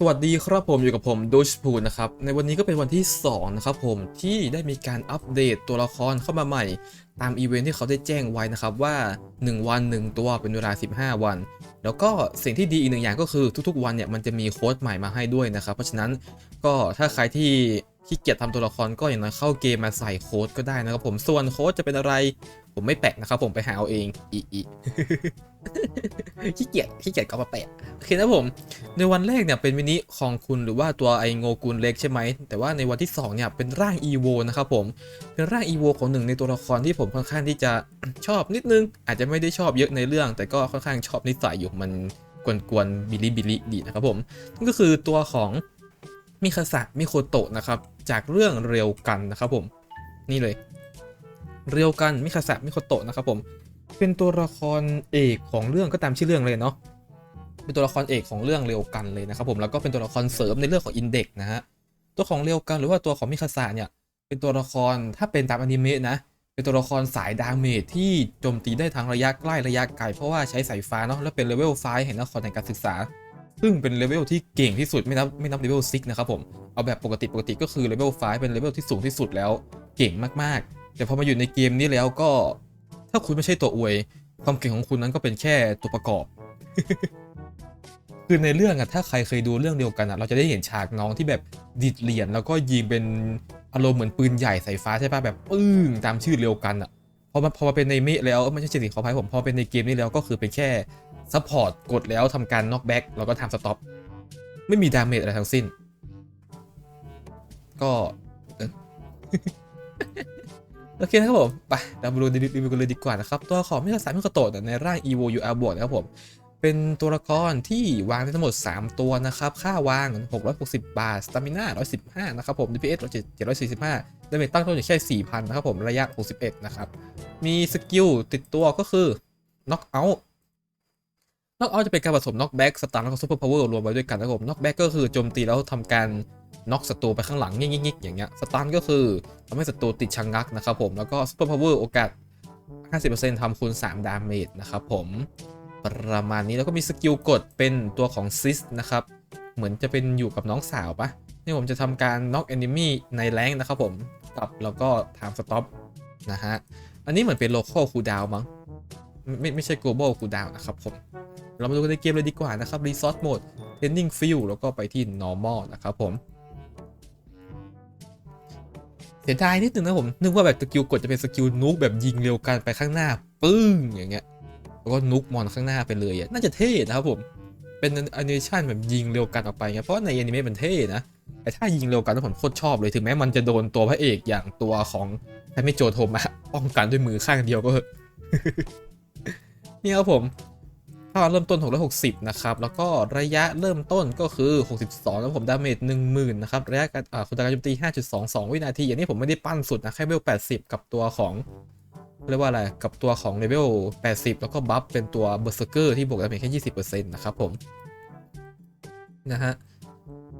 สวัสดีครับผมอยู่กับผมดูชพูนะครับในวันนี้ก็เป็นวันที่ 2 นะครับผมที่ได้มีการอัปเดตตัวละครเข้ามาใหม่ ตามอีเวนท์ที่เขาได้แจ้งไว้นะครับว่า 1 วัน 1 ตัวเป็นเวลา 15 วัน แล้วก็สิ่งที่ดีอีกหนึ่งอย่างก็คือทุกๆ วันเนี่ยมันจะมีโค้ดใหม่มาให้ด้วยนะครับ เพราะฉะนั้นก็ถ้าใครที่ ขี้เกียจทำตัวละครก็อย่างน้อยเข้าเกมมาใส่โค้ดก็ได้นะครับผมส่วนโค้ดจะเป็นอะไร ผมไม่แปะนะครับผมไปหาเอาเองอีอีขี้เกียจขี้เกียจก็มาแปะโอเคนะผม ในวันแรกเนี่ยเป็นมินิของคุณหรือว่าตัวไอโงกุลเล็กใช่ไหม แต่ว่าในวันที่2เนี่ยเป็นร่างอีโวนะครับผม เป็นร่างอีโวของหนึ่งในตัวละครที่ผมค่อนข้างที่จะชอบนิดนึง อาจจะไม่ได้ชอบเยอะในเรื่อง แต่ก็ค่อนข้างชอบนิสัยอยู่มันกวนๆบิลิบิลิดีนะครับผมนั่นก็คือตัวของ มิคาสะมิโคโตะนะครับจากเรื่องเรียวกันนะครับผมนี่เลย เรียวกันมิคาสะมิโคโตะนะครับผมเป็นตัวละครเอกของเรื่องก็ตามชื่อเรื่องเลยเนาะเป็นตัวละครเอกของเรื่องเร็วกันเลยนะครับผมแล้วก็เป็นตัวละครเสริมในเรื่องของอินเด็กนะฮะตัวของเร็วกันหรือว่าตัวของมิคาสะเนี่ยเป็นตัวละครถ้าเป็นตามอนิเมะนะเป็นตัวละครสายดาเมจที่โจมตีได้ทั้งระยะใกล้ระยะไกลเพราะว่าใช้สายฟ้าเนาะแล้วเป็นเลเวลไฟแห่งนครแห่งการศึกษา ซึ่งเป็นเลเวลที่เก่งที่สุดไม่นับไม่นับเลเวลซิกนะครับผมเอาแบบปกติปกติก็คือเลเวลไฟเป็นเลเวลที่สูงที่สุดแล้วเก่งมากๆ แต่พอมาอยู่ในเกมนี้แล้วก็ ถ้าคุณไม่ใช่ตัวอวย ความเก่งของคุณนั้นก็เป็นแค่ตัวประกอบ คือในเรื่องอะถ้าใครเคยดูเรื่องเดียวกันอะเราจะได้เห็นฉากน้องที่แบบดิดเหรียญแล้วก็ยิงเป็นอารมณ์เหมือนปืนใหญ่สายฟ้าใช่ปะแบบปึ้งตามชื่อเดียวกันอะพอมาพอมาเป็นในเมะแล้วไม่ใช่สิขออภัยผมพอเป็นในเกมนี้แล้วก็คือเป็นแค่ ซัพพอร์ตกดแล้วทำการน็อกแบ็กแล้วก็ทำสต็อปไม่มีดาเมจอะไรทั้งสิ้น ก็โอเคนะครับผม ไปเรามาดูรีวิวกันเลยดีกว่านะครับ ตัวของมิคาสามิคาโตะในร่าง EVO UR บวกนะครับผม เป็นตัวละครที่วางได้ทั้งหมด 3 ตัวนะครับ ค่าวาง 660 บาท สตามิน่า 115 นะครับผม DPS 745ดาเมจตั้งต้นอยู่แค่ 4,000 นะครับผม ระยะ 61 นะครับ มีสกิลติดตัวก็คือ Knock Out Knock Out จะเป็นการผสม Knock Back สตาร์แล้วก็ Super Power รวมไว้ด้วยกันนะครับผม Knock Back ก็คือโจมตีแล้วทำการน็อกศัตรูไปข้างหลังงิกๆอย่างเงี้ยสตันก็คือทำให้ศัตรูติดชะงงักนะครับผมแล้วก็ซูเปอร์พาวเวอร์โอกาส 50%ทำคูณ 3 ดาเมจนะครับผมประมาณนี้แล้วก็มีสกิลกดเป็นตัวของซิสนะครับเหมือนจะเป็นอยู่กับน้องสาวปะนี่ผมจะทำการน็อกแอนิมีในแรงนะครับผมกับแล้วก็ไทม์สต็อปนะฮะอันนี้เหมือนเป็นโล c a l คูดาวมั้งไม่ไม่ไม่ใช่ global คูดาวนะครับผม เรามาดูกันในเกมเลยดีกว่านะครับ resource mode training field แล้วก็ไปที่ normal นะครับผมเสียดายนิดนึงนะผม นึกว่าแบบสกิลกดจะเป็นสกิลนุกแบบยิงเร็วกันไปข้างหน้า ปึ้งอย่างเงี้ย แล้วก็นุกมอนข้างหน้าไปเลยอะน่าจะเท่นะครับผม เป็นแอนิเมชันแบบยิงเร็วกันออกไปเงี้ย เพราะในแอนิเมะมันเท่นะ แต่ถ้ายิงเร็วกันแล้วผมโคตรชอบเลย ถึงแม้มันจะโดนตัวพระเอกอย่างตัวของไทเมโจโทมะป้องกันด้วยมือข้างเดียวก็เถอะนี่ครับผมาเริ่มต้น 660 นะครับ แล้วก็ระยะเริ่มต้นก็คือ 62 แล้วผมดาเมจ10,000 นะครับ ระยะการอ่าคุณการโจมตี 5.22 วินาที อย่างนี้ผมไม่ได้ปั้นสุดนะ แค่เลเวล 80 กับตัวของ เรียกว่าอะไร กับตัวของเลเวล 80 แล้วก็บัฟเป็นตัวเบอร์เซอร์เกอร์ที่บวกดาเมจแค่ 20%นะครับผม นะฮะ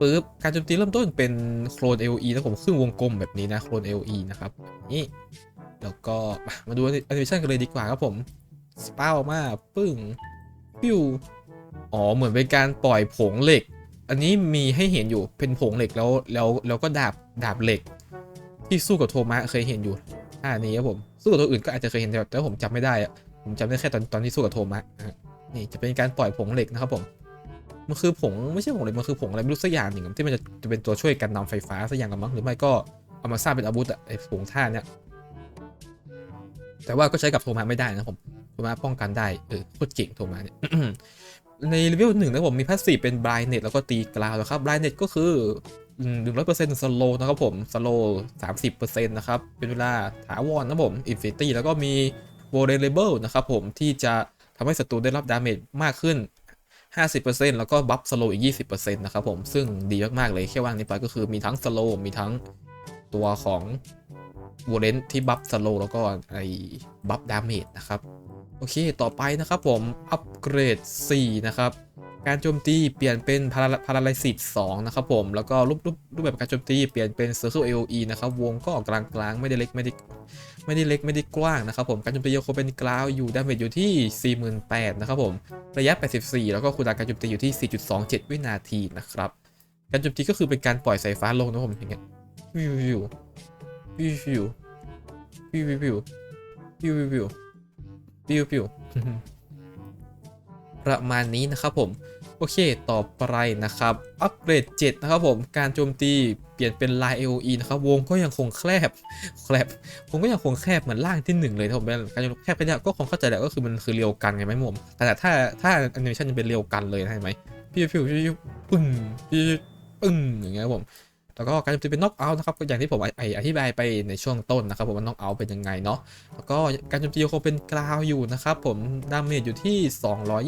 ปึ๊บ การโจมตีเริ่มต้นเป็นโคลน AOE แล้วผมครึ่งวงกลมแบบนี้นะ โคลน AOE นะครับ นี่ แล้วก็มาดูแอนิเมชันกันเลยดีกว่าครับผมสเป้ามา ปึ้ง พิวอ๋อเหมือนเป็นการปล่อยผงเหล็ก อันนี้มีให้เห็นอยู่เป็นผงเหล็กแล้วแล้วแล้วก็ดาบดาบเหล็ก ที่สู้กับโทมะเคยเห็นอยู่อ่านี้ครับผมสู้กับตัวอื่นก็อาจจะเคยเห็นแต่แต่ผมจำไม่ได้อะผมจำได้แค่ตอนตอนที่สู้กับโทมะนะฮะนี่จะเป็นการปล่อยผงเหล็กนะครับผมมันคือผงไม่ใช่ผงเหล็กมันคือผงอะไรไม่รู้สักอย่างหนึ่งที่มันจะจะเป็นตัวช่วยกันนำไฟฟ้าสักอย่างกันมั้งหรือไม่ก็เอามาสร้างเป็นอาวุธอะไอ้ผงท่าเนี้ย แต่ว่าก็ใช้กับโทมะไม่ได้นะผมโทมาป้องกันได้เออโคตรเก่งโทมาเนี่ยในเลเวลหนึ่งนะผมมีพาสซีฟเป็นบ l ายเน็ตแล้วก็ตีกราวนะครับบ l ายเน็ตก็คือหนึ่งร้อยเปอร์เซ็นต์สโลนะครับผมสโลสามสิบเปอร์เซ็นต์นะครับ เป็นเวลาถาวรนะผมอินฟินิตี้แล้วก็มีโวเรเลเบิลนะครับผมที่จะทำให้ศัตรูได้รับดาเมจมากขึ้น 50%แล้วก็บัฟสโลอีก 20%นะครับผม ซึ่งดีมาก ๆ เลยแค่ว่างนี้ไปก็คือมีทั้งสโลมีทั้งตัวของ วอเลนที่บัฟสโลแล้วก็ไอ้บัฟดาเมจนะครับ โอเคต่อไปนะครับผม อัปเกรด 4 นะครับ การโจมตีเปลี่ยนเป็นพาราพาราไลซิต2นะครับผม แล้วก็รูปรูปรูปแบบการโจมตีเปลี่ยนเป็น Circle AOE นะครับ วงก็กลางกลางๆ ไม่ได้เล็กไม่ได้ไม่ได้เล็กไม่ได้กว้างนะครับผมการโจมตียังคงเป็นกราวอยู่ดาเมจอยู่ที่ 48,000นะครับผมระยะ 84 แล้วก็คูลดาวน์การโจมตีอยู่ที่ 4.27 วินาทีนะครับการโจมตีก็คือเป็นการปล่อยสายฟ้าลงนะผมอย่างเงี้ยวิว วิววิววิววิววิววิววิววิววิวประมาณนี้นะครับผม โอเคต่อไปนะครับ อัปเกรด 7 นะครับผม การโจมตีเปลี่ยนเป็นลาย AOE นะครับ วงก็ยังคงแคบแคบผมก็ยังคงแคบเหมือนล่างที่ 1 เลยนะผมการแคบแค่เนี้ยก็คงเข้าใจแหละก็คือมันคือเรียวกันไงไหมผมแต่ถ้าถ้าแอนิเมชันยังเป็นเรียวกันเลยนะเห็นไหมพี่พิวพี่ปึ้งพี่ปึ้งอย่างเงี้ยครับผม แล้วก็การโจมตีเป็นน็อกเอาท์นะครับก็อย่างที่ผมไออธิบายไปในช่วงต้นนะครับผมว่าน็อกเอาท์เป็นยังไงเนาะแล้วก็การโจมตียังคงเป็นกราวอยู่นะครับผมดาเมจอยู่ที่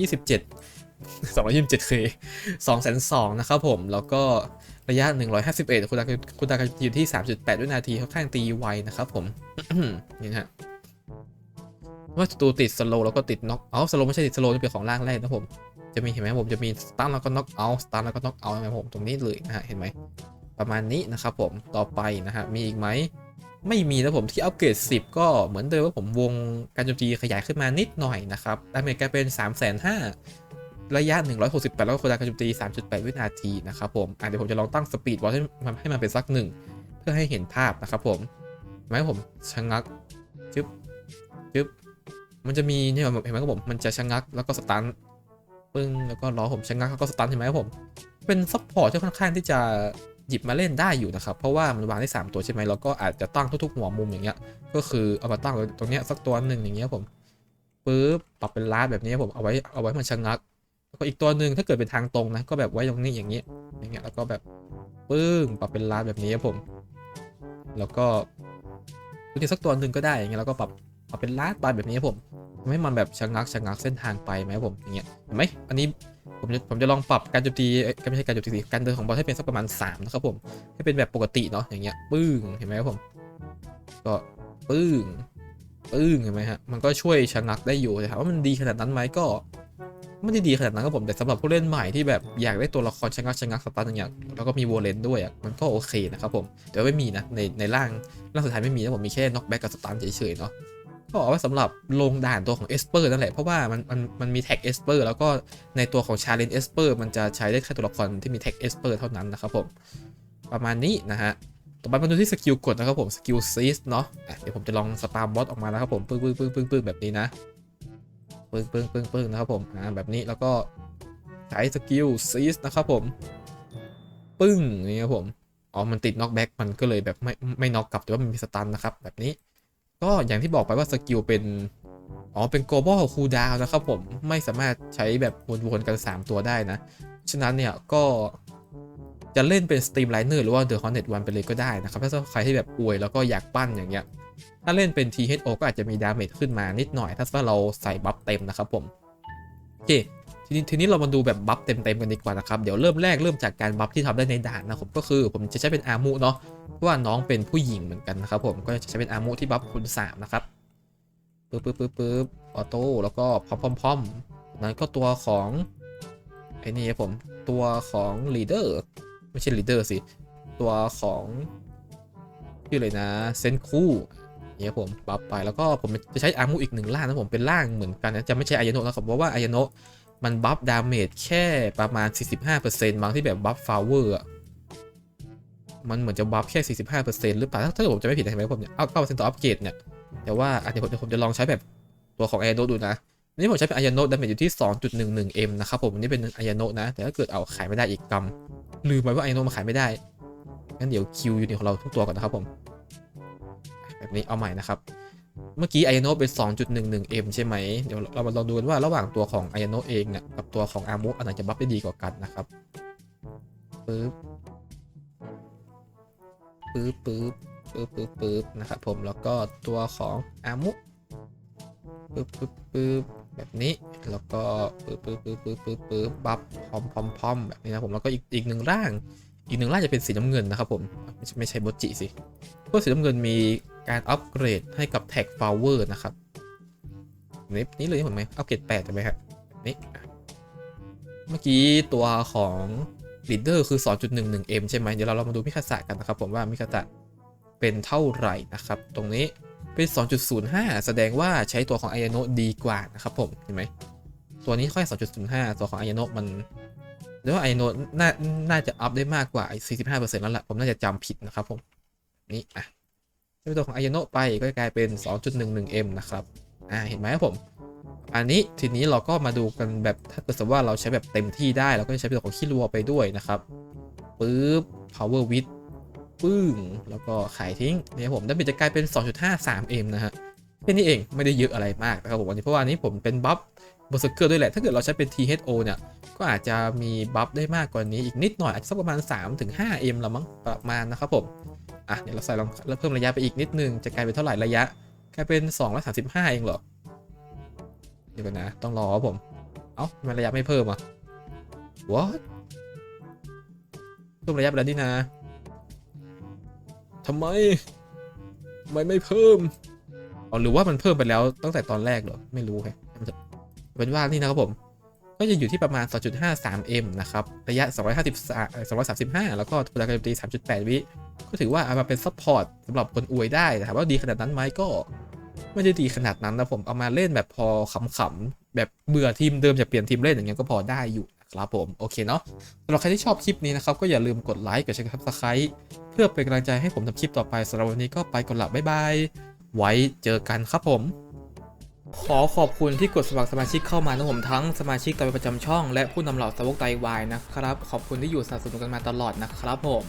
227 227k 202นะครับผม แล้วก็ระยะ 151 คุณดาคุณดาการอยู่ที่ 3.8 วินาทีค่อนข้างตีไวนะครับผม นี่ฮะว่าศัตรูติดสโลแล้วก็ติดน็อกเอาสโลไม่ใช่ติดสโลจะเป็นของร่างแรกนะผม จะมีเห็นไหมผมจะมีสตันแล้วก็น็อกเอาสตันแล้วก็น็อกเอาใช่ไหมผมตรงนี้เลยนะฮะเห็นไหม ประมาณนี้นะครับผมต่อไปนะฮะมีอีกไหมไม่มีนะผมที่อัปเกรด 10 ก็เหมือนเดิมว่าผมวงการโจมตีขยายขึ้นมานิดหน่อยนะครับดาเมจกลายเป็น 3 5 0 0 0ระยะ 168 แล้วก็คนการโจมตี 3.8 วินาทีนะครับผมอะเดี๋ยวผมจะลองตั้งสปีดวอลให้มันให้มันเป็นสักหนึ่งเพื่อให้เห็นภาพนะครับผมไหมผมชะงักจึ๊บจึ๊บมันจะมีเนี่ยเห็นไหมครับผมมันจะชะงักแล้วก็สตันปึ้งแล้วก็ล้อผมชะงักแล้วก็สตันเห็นไหมครับผมเป็นซัพพอร์ตที่ค่อนข้างที่จะ หยิบมาเล่นได้อยู่นะครับ เพราะว่ามันวางได้ 3 ตัวใช่ไหมแล้วก็อาจจะตั้งทุกๆหัวมุมอย่างเงี้ย ก็คือเอามาตั้งตรงเนี้ยสักตัวหนึ่งอย่างเงี้ยผมปึ๊บปรับเป็นลาดแบบนี้ผมเอาไว้เอาไว้มันชะงักแล้วก็อีกตัวหนึ่งถ้าเกิดเป็นทางตรงนะก็แบบไว้ตรงนี้อย่างเงี้ยอย่างเงี้ยแล้วก็แบบปึ้งปรับเป็นลาดแบบนี้ผม แล้วก็ตัวนี้สักตัวหนึ่งก็ได้อย่างเงี้ยแล้วก็ปรับปรับเป็นลาดไปแบบนี้ผมทำให้มันแบบชะงักชะงักเส้นทางไปไหมผมอย่างเงี้ยเห็นไหมอันนี้ ผมจะผมจะลองปรับการโจมตีเอ้ยไม่ใช่การโจมตีสิการเดินของบอลให้เป็นสักประมาณ3นะครับผมให้เป็นแบบปกติเนาะอย่างเงี้ยปึ้งเห็นไหมครับผม ก็ปึ้งปึ้งเห็นไหมฮะมันก็ช่วยชะงักได้อยู่แต่ถามว่ามันดีขนาดนั้นไหมก็ไม่ได้ดีขนาดนั้นครับผมแต่สำหรับผู้เล่นใหม่ที่แบบอยากได้ตัวละครชะงักชะงักสตาร์ทอย่างเงี้ยแล้วก็มีวอลเลนด้วยอะมันก็โอเคนะครับผมแต่ไม่มีนะในในร่างร่างสุดท้ายไม่มีนะผมมีแค่น็อกแบ็กกับสตาร์ทเฉยๆเนาะ ก็เอาไว้สำหรับลงด่านตัวของเอสเปอร์นั่นแหละ เพราะว่ามันมันมันมีแท็กเอสเปอร์แล้วก็ในตัวของชาเลนเอสเปอร์มันจะใช้ได้แค่ตัวละครที่มีแท็กเอสเปอร์เท่านั้นนะครับผม ประมาณนี้นะฮะ ต่อไปมาดูที่สกิลกดนะครับผมสกิลซีสเนาะอะเดี๋ยวผมจะลองสปาร์บอสออกมานะครับผมปึ้งปึ้งปึ้งปึ้งปึ้งแบบนี้นะปึ้งปึ้งปึ้งปึ้งนะครับผมอ่าแบบนี้แล้วก็ใช้สกิลซีสนะครับผมปึ้งนี่ครับผมอ๋อมันติดน็อกแบ็กมันก็เลยแบบไม่ไม่น็อกกลับแต่ว่ามันมีสตันนะครับแบบนี้ ก็อย่างที่บอกไปว่าสกิลเป็น อ๋อ เป็น global cooldown นะครับผมไม่สามารถใช้แบบวนๆกัน 3 ตัวได้นะ ฉะนั้นเนี่ยก็จะเล่นเป็น Streamliner หรือว่า The Hornet One ไปเลยก็ได้นะครับ ถ้าใครที่แบบอวยแล้วก็อยากปั้นอย่างเงี้ย ถ้าเล่นเป็น THO ก็อาจจะมีดาเมจขึ้นมานิดหน่อย ถ้าเราใส่บัฟเต็มนะครับผม โอเค ทีนี้ทีนี้เรามาดูแบบบัฟเต็มๆกันดีกว่านะครับเดี๋ยวเริ่มแรกเริ่มจากการบัฟที่ทำได้ในด่านนะครับก็คือผมจะใช้เป็นอามุเนาะเพราะว่าน้องเป็นผู้หญิงเหมือนกันนะครับผมก็จะใช้เป็นอามุที่บัฟคูณ3นะครับปึ๊บปึ๊บปึ๊บปึ๊บออโต้แล้วก็พอมพอมพอมนั้นก็ตัวของไอ้นี่ครับผมตัวของลีดเดอร์ไม่ใช่ลีดเดอร์สิตัวของชื่ออะไรนะเซนคูเนี่ยผมปรับไปแล้วก็ผมจะใช้อามูอีกหนึ่งล่างนะผมเป็นล่างเหมือนกันนะจะไม่ใช่อายโนะนะครับเพราะว่าอายโนะ มันบัฟดาเมจแค่ประมาณ 45%บางที่แบบบัฟฟาวเวอร์มันเหมือนจะบัฟแค่ 45%หรือเปล่า ถ้าถ้าผมจะไม่ผิดนะใช่ไหมผมเนี่ยเอาเก้าเปอร์เซ็นต์ต่ออัปเกรดเนี่ย แต่ว่าอันนี้ผมผมจะลองใช้แบบตัวของ a อโนดูนะอันนี้ผมใช้เป็น a อโนดาเมจอยู่ที่ 2.11m นะครับผมอันนี้เป็น a อโนนะ แต่ถ้าเกิดเอาขายไม่ได้อีกกำลืมไปว่า a อโนมันขายไม่ได้ งั้นเดี๋ยวคิวยูนิตของเราทุกตัวก่อนนะครับผม แบบนี้เอาใหม่นะครับ เมื่อกี้ a อโนเป็น 2.11m ใช่ไหม เดี๋ยวเรามาลองดูกันว่าระหว่างตัวของ a อโนเองเนี่ยกับตัวของอาร์มุอันไหนจะบัฟได้ดีกว่ากันนะครับปึ๊บปึ๊บปึ๊บปึ๊บปึ๊บปึ๊บนะครับผมแล้วก็ตัวของอามุปึ๊บปึ๊บปึ๊บแบบนี้แล้วก็ปึ๊บปึ๊บปึ๊บปึ๊บปึ๊บปึ๊บบัฟพร้อมพร้อมพร้อมแบบนี้นะผมแล้วก็อีกอีกหนึ่งร่าง อีกหนึ่งร่างจะเป็นสีน้ำเงินนะครับผมไม่ใช่ไม่ใช่โบจิสิพวกสีน้ำเงินมี การอัปเกรดให้กับแท็กฟลาวเวอร์นะครับนี่นี่เลยผมไหมอัปเกรดแปดใช่ไหมครับนี่เมื่อกี้ตัวของลีดเดอร์คือ 2.11m ใช่ไหมเดี๋ยวเราเรามาดูมิคาสะกันนะครับ ผมว่ามิคาสะเป็นเท่าไหร่นะครับ ตรงนี้เป็น 2.05 แสดงว่าใช้ตัวของไอาโนดีกว่านะครับผมเห็นไหมตัวนี้ค่อย 2.05 ตัวของไอาโนมันดรือว่าไอโนน่าน่าจะอัพได้มากกว่าไอ45%แล้วแหละผมน่าจะจำผิดนะครับผมนี่อะ ใช้ตัวของไอโนไปก็จะกลายเป็น 2.11m นะครับ อ่า เห็นไหมครับผม อันนี้ทีนี้เราก็มาดูกันแบบถ้าเกิดสมมติว่าเราใช้แบบเต็มที่ได้ เราก็จะใช้ตัวของคิรัวไปด้วยนะครับปึ๊บ power width ปึ้ง แล้วก็ขายทิ้งเนี่ยผมด้านบิดจะกลายเป็น 2.53m นะฮะแค่นี้เองไม่ได้เยอะอะไรมากนะครับผมวันนี้เพราะว่านี้ผมเป็นบัฟบอร์เซอร์เกอร์ด้วยแหละ ถ้าเกิดเราใช้เป็น THO เนี่ย ก็อาจจะมีบัฟได้มากกว่านี้อีกนิดหน่อย อาจจะสักประมาณ 3-5m ละมั้งประมาณนะครับผม อะเดี๋ยวเราใส่ลองเพิ่มระยะไปอีกนิดนึงจะกลายเป็นเท่าไหร่ระยะกลายเป็น235 เองเหรอเดี๋ยวนะต้องรอครับผม เอ้าทำไมระยะไม่เพิ่มอะ what เพิ่มระยะไปแล้วนี่นะทำไมทำไมไม่เพิ่มอ๋อหรือว่ามันเพิ่มไปแล้วตั้งแต่ตอนแรกเหรอไม่รู้แฮะเป็นว่านี่นะครับผม ก็จะอยู่ที่ประมาณ 2.53m นะครับ ระยะ 253 235 แล้วก็พลังการโจมตี 3.8 วิ ก็ถือว่าเอามาเป็นซัพพอร์ตสำหรับคนอวยได้แต่ถามว่าดีขนาดนั้นไหมก็ ไม่ได้ดีขนาดนั้นนะผมเอามาเล่นแบบพอขำๆ แบบเบื่อทีมเดิมจะเปลี่ยนทีมเล่นอย่างเงี้ยก็พอได้อยู่ครับผมโอเคเนาะสำหรับใครที่ชอบคลิปนี้นะครับ ก็อย่าลืมกดไลค์กดแชร์กดซับสไครต์เพื่อเป็นกำลังใจให้ผมทำคลิปต่อไปสำหรับวันนี้ก็ไปก่อนละบ๊ายบายไว้เจอกันครับผม ขอขอบคุณที่กดสมัครสมาชิกเข้ามานะผมทั้งสมาชิกตามประจำช่องและผู้นำเหล่าสาวกไตวายนะครับ ขอบคุณที่อยู่สนับสนุนกันมาตลอดนะครับผม